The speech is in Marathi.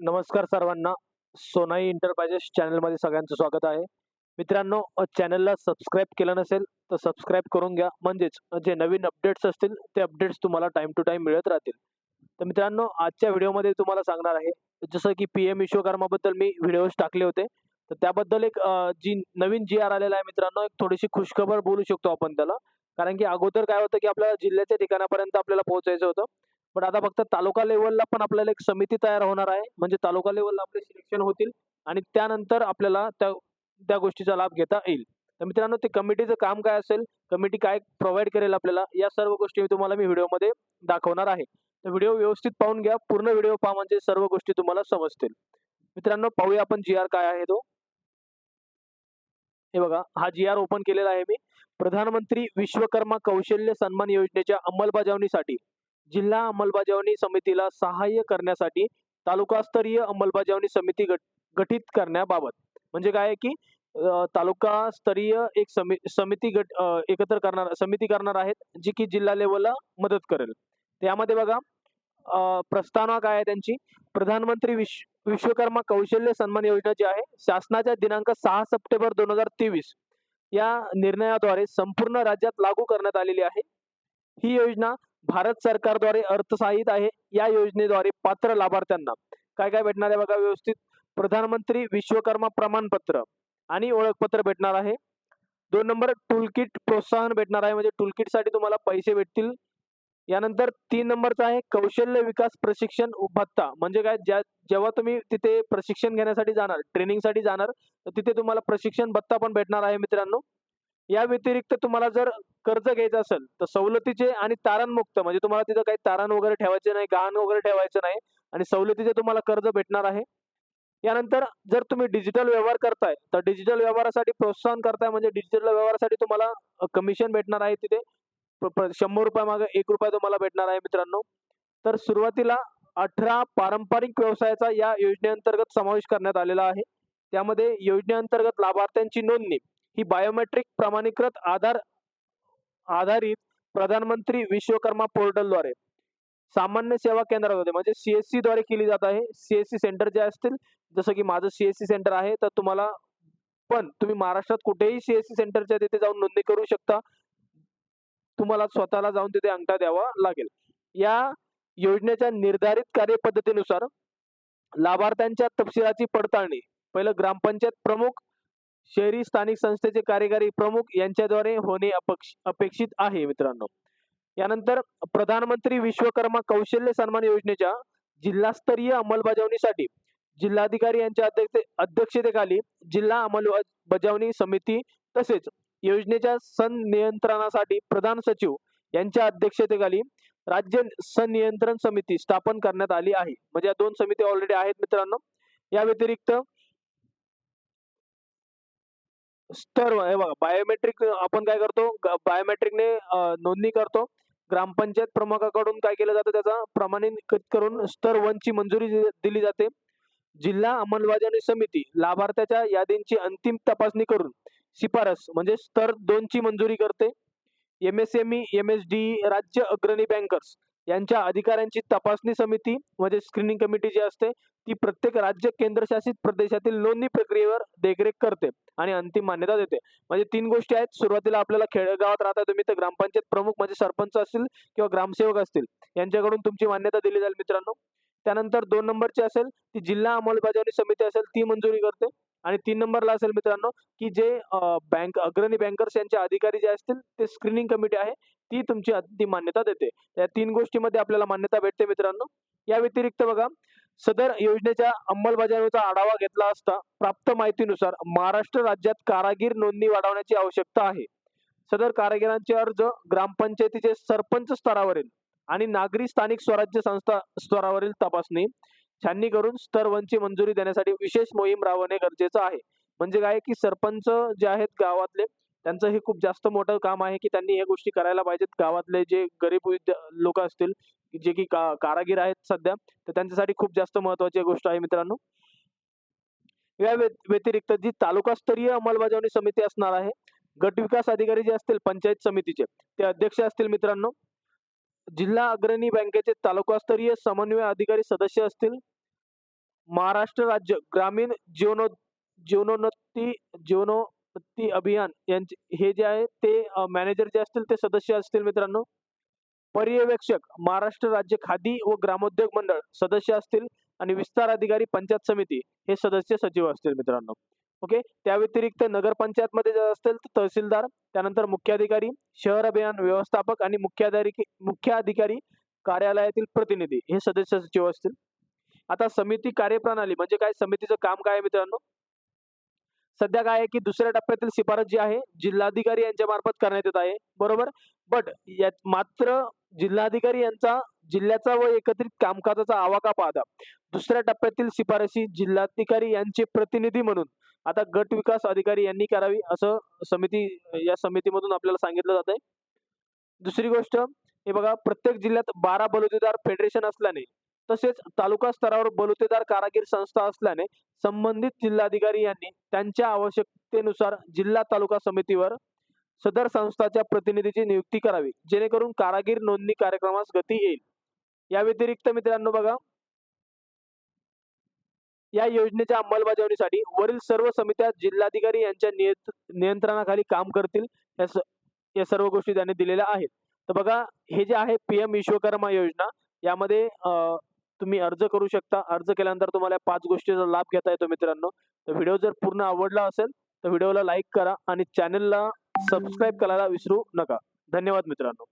नमस्कार सर्वांना. सोनाई एंटरप्राइजेस चॅनलमध्ये सगळ्यांचं स्वागत आहे. मित्रांनो चॅनलला सबस्क्राईब केलं नसेल तर सबस्क्राईब करून घ्या. म्हणजेच जे नवीन अपडेट्स असतील ते अपडेट्स तुम्हाला टाइम टू टाइम मिळत राहतील. तर मित्रांनो आजच्या व्हिडिओमध्ये तुम्हाला सांगणार आहे जसं की पी एम विश्वकर्माबद्दल मी व्हिडिओज टाकले होते. तर त्याबद्दल एक जी नवीन जी आर आलेला आहे मित्रांनो एक थोडीशी खुशखबर बोलू शकतो आपण त्याला. कारण की अगोदर काय होतं की आपल्याला जिल्ह्याच्या ठिकाणापर्यंत आपल्याला पोहोचायचं होतं. पण आता फक्त तालुका लेवलला पण आपल्याला एक समिती तयार होणार आहे. म्हणजे तालुका लेवलला आपले सिलेक्शन होतील आणि त्यानंतर आपल्याला त्या त्या गोष्टीचा लाभ घेता येईल. तर मित्रांनो ते कमिटीचं काम काय असेल कमिटी काय प्रोव्हाइड करेल आपल्याला या सर्व गोष्टी तुम्हाला मी व्हिडिओमध्ये दाखवणार आहे. तर व्हिडिओ व्यवस्थित पाहून घ्या पूर्ण व्हिडिओ पहा म्हणजे सर्व गोष्टी तुम्हाला समजतील. मित्रांनो पाहूया आपण जी आर काय आहे तो. हे बघा हा जी आर ओपन केलेला आहे मी. प्रधानमंत्री विश्वकर्मा कौशल्य सन्मान योजनेच्या अंमलबजावणीसाठी. जिल्हा अंमलबजावणी समितीला सहाय्य करण्यासाठी तालुकास्तरीय अंमलबजावणी समिती गट गठीत करण्याबाबत. म्हणजे काय आहे की तालुका तालुकास्तरीय एक समि समिती गट एकत्र करणार समिती करणार आहेत जी की जिल्हा लेवलला मदत करेल. त्यामध्ये बघा प्रस्तावना काय आहे त्यांची? प्रधानमंत्री विश्व विश्वकर्मा कौशल्य सन्मान योजना जी आहे शासनाच्या दिनांक सहा सप्टेंबर दोन हजार तेवीस या निर्णयाद्वारे संपूर्ण राज्यात लागू करण्यात आलेली आहे. ही योजना भारत सरकारद्वारे अर्थसहाय्यित आहे. या योजनेद्वारे पात्र लाभार्थ्यांना काय काय भेटणार आहे बघा व्यवस्थित. प्रधानमंत्री विश्वकर्मा प्रमाणपत्र आणि ओळखपत्र भेटणार आहे. दोन नंबर टूलकिट प्रोत्साहन भेटणार आहे. म्हणजे टूलकिटसाठी तुम्हाला पैसे भेटतील. यानंतर तीन नंबरचा आहे कौशल्य विकास प्रशिक्षण भत्ता म्हणजे काय? ज्या जेव्हा तुम्ही तिथे प्रशिक्षण घेण्यासाठी जाणार ट्रेनिंगसाठी जाणार तर तिथे तुम्हाला प्रशिक्षण भत्ता पण भेटणार आहे मित्रांनो. या व्यतिरिक्त तुम्हाला जर कर्ज घ्यायचं असेल तर सवलतीचे आणि तारणमुक्त म्हणजे तुम्हाला तिथं काही तारण वगैरे ठेवायचे नाही गहाण वगैरे ठेवायचं नाही आणि सवलतीचे तुम्हाला कर्ज भेटणार आहे. यानंतर जर तुम्ही डिजिटल व्यवहार करताय तर डिजिटल व्यवहारासाठी प्रोत्साहन करताय म्हणजे डिजिटल व्यवहारासाठी तुम्हाला कमिशन भेटणार आहे तिथे. शंभर रुपया मागे एक रुपया तुम्हाला भेटणार आहे मित्रांनो. तर सुरुवातीला अठरा पारंपरिक व्यवसायाचा या योजनेअंतर्गत समावेश करण्यात आलेला आहे. त्यामध्ये योजनेअंतर्गत लाभार्थ्यांची नोंदणी ही बायोमेट्रिक प्रमाणीकृत आधार आधारित प्रधानमंत्री विश्वकर्मा पोर्टलद्वारे सामान्य सेवा केंद्रामध्ये म्हणजे सीएससी द्वारे केली जात आहे. सीएससी सेंटर जे असतील जसं की माझं सीएससी सेंटर आहे तर तुम्हाला पण तुम्ही महाराष्ट्रात कुठेही सीएससी सेंटरच्या तिथे जाऊन नोंदणी करू शकता. तुम्हाला स्वतःला जाऊन तिथे अंगठा द्यावा लागेल. या योजनेच्या निर्धारित कार्यपद्धतीनुसार लाभार्थ्यांच्या तपशिलाची पडताळणी पहिलं ग्रामपंचायत प्रमुख शहरी स्थानिक संस्थेचे कार्यकारी प्रमुख यांच्याद्वारे होणे अपक्ष अपेक्षित आहे मित्रांनो. यानंतर प्रधानमंत्री विश्वकर्मा कौशल्य सन्मान योजनेच्या जिल्हास्तरीय अंमलबजावणीसाठी जिल्हाधिकारी यांच्या अध्यक्ष अध्यक्षतेखाली जिल्हा अंमलबजावणी समिती तसेच योजनेच्या संनियंत्रणासाठी प्रधान सचिव यांच्या अध्यक्षतेखाली राज्य संनियंत्रण समिती स्थापन करण्यात आली आहे. म्हणजे या दोन समिती ऑलरेडी आहेत मित्रांनो. या व्यतिरिक्त स्तर हे बघा बायोमेट्रिक आपण काय करतो? बायोमेट्रिकने नोंदणी करतो. ग्रामपंचायत प्रमुखाकडून काय केलं जातं त्याचा? प्रमाणित करून स्तर वन ची मंजुरी दिली जाते. जिल्हा अंमलबजावणी समिती लाभार्थ्याच्या यादींची अंतिम तपासणी करून शिफारस म्हणजे स्तर दोन ची मंजुरी करते. M S M E M S D राज्य अग्रणी बँकर्स यांच्या अधिकाऱ्यांची तपासणी समिती म्हणजे स्क्रीनिंग कमिटी जी असते ती प्रत्येक राज्य केंद्रशासित प्रदेशातील नोंदणी प्रक्रियेवर देखरेख करते आणि अंतिम मान्यता देते. म्हणजे तीन गोष्टी आहेत. सुरुवातीला आपल्याला खेडेगावात राहता तुम्ही तर ग्रामपंचायत प्रमुख म्हणजे सरपंच असतील किंवा ग्रामसेवक असतील यांच्याकडून तुमची मान्यता दिली जाईल मित्रांनो. त्यानंतर दोन नंबरची असेल ती जिल्हा अंमलबजावणी समिती असेल ती मंजुरी करते. आणि तीन नंबरला असेल मित्रांनो की जे बँक अग्रणी बँकर्स यांचे अधिकारी जे असतील ते स्क्रीनिंग कमिटी आहे ती तुमची अंतिम मान्यता देते. या तीन गोष्टीमध्ये आपल्याला मान्यता भेटते मित्रांनो. या व्यतिरिक्त बघा सदर योजनेच्या अंमलबजावणीचा आढावा घेतला असता प्राप्त माहितीनुसार महाराष्ट्र राज्यात कारागीर नोंदणी वाढवण्याची आवश्यकता आहे. सदर कारागिरांचे अर्ज ग्रामपंचायतीचे सरपंच स्तरावरील आणि नागरी स्थानिक स्वराज्य संस्था स्तरावरील तपासणी छाननी करून स्तर वनची मंजुरी देण्यासाठी विशेष मोहीम राबवणे गरजेचं आहे. म्हणजे काय की सरपंच जे आहेत गावातले त्यांचं हे खूप जास्त मोठं काम आहे की त्यांनी ह्या गोष्टी करायला पाहिजेत. गावातले जे गरीब लोक असतील जे की का कारागीर आहेत सध्या तर त्यांच्यासाठी खूप जास्त महत्वाची गोष्ट आहे मित्रांनो. या व्यतिरिक्त जी तालुकास्तरीय अंमलबजावणी समिती असणार आहे गट विकास अधिकारी जे असतील पंचायत समितीचे ते अध्यक्ष असतील मित्रांनो. जिल्हा अग्रणी बँकेचे तालुकास्तरीय समन्वय अधिकारी सदस्य असतील. महाराष्ट्र राज्य ग्रामीण जीवनो जीवनोन्नती जीवनोन्नती अभियान यांचे हे जे आहे ते मॅनेजर जे असतील ते सदस्य असतील मित्रांनो. पर्यवेक्षक महाराष्ट्र राज्य खादी व ग्रामोद्योग मंडळ सदस्य असतील. आणि विस्तार अधिकारी पंचायत समिती हे सदस्य सचिव असतील मित्रांनो. ओके? त्या व्यतिरिक्त नगरपंचायत मध्ये जर असतील तर तहसीलदार त्यानंतर मुख्याधिकारी शहर अभियान व्यवस्थापक आणि मुख्याधिकारी मुख्याधिकारी कार्यालयातील प्रतिनिधी हे सदस्य सचिव असतील. आता समिती कार्यप्रणाली म्हणजे काय? समितीचं काम काय आहे मित्रांनो? सध्या काय आहे की दुसऱ्या टप्प्यातील शिफारस जी आहे जिल्हाधिकारी यांच्या मार्फत करण्यात येत आहे. बरोबर? बट यात मात्र जिल्हाधिकारी यांचा जिल्ह्याचा व एकत्रित कामकाजाचा आवाका पाहता दुसऱ्या टप्प्यातील शिफारशी जिल्हाधिकारी यांचे प्रतिनिधी म्हणून आता गट विकास अधिकारी यांनी करावी असं समिती या समितीमधून आपल्याला सांगितलं जात आहे दुसरी गोष्ट हे बघा प्रत्येक जिल्ह्यात बारा बलुतेदार फेडरेशन असल्याने तसेच तालुका स्तरावर बलुतेदार कारागीर संस्था असल्याने संबंधित जिल्हाधिकारी यांनी त्यांच्या आवश्यकतेनुसार जिल्हा तालुका समितीवर सदर संस्थाच्या प्रतिनिधीची नियुक्ती करावी जेणेकरून कारागीर नोंदणी कार्यक्रमास गती येईल. या व्यतिरिक्त मित्रांनो बघा या योजनेच्या अंमलबजावणीसाठी वरील सर्व समित्या जिल्हाधिकारी यांच्या नियंत्रणाखाली काम करतील या सर्व गोष्टी त्यांनी दिलेल्या आहेत. तर बघा हे जे आहे पीएम विश्वकर्मा योजना यामध्ये तुम्ही अर्ज करू शकता. अर्ज केल्यानंतर तुम्हाला पाच गोष्टीचा लाभ घेता येतो मित्रांनो. तर व्हिडिओ जर पूर्ण आवडला असेल तर व्हिडिओला लाईक करा आणि चॅनलला सबस्क्राईब करायला विसरू नका. धन्यवाद मित्रांनो.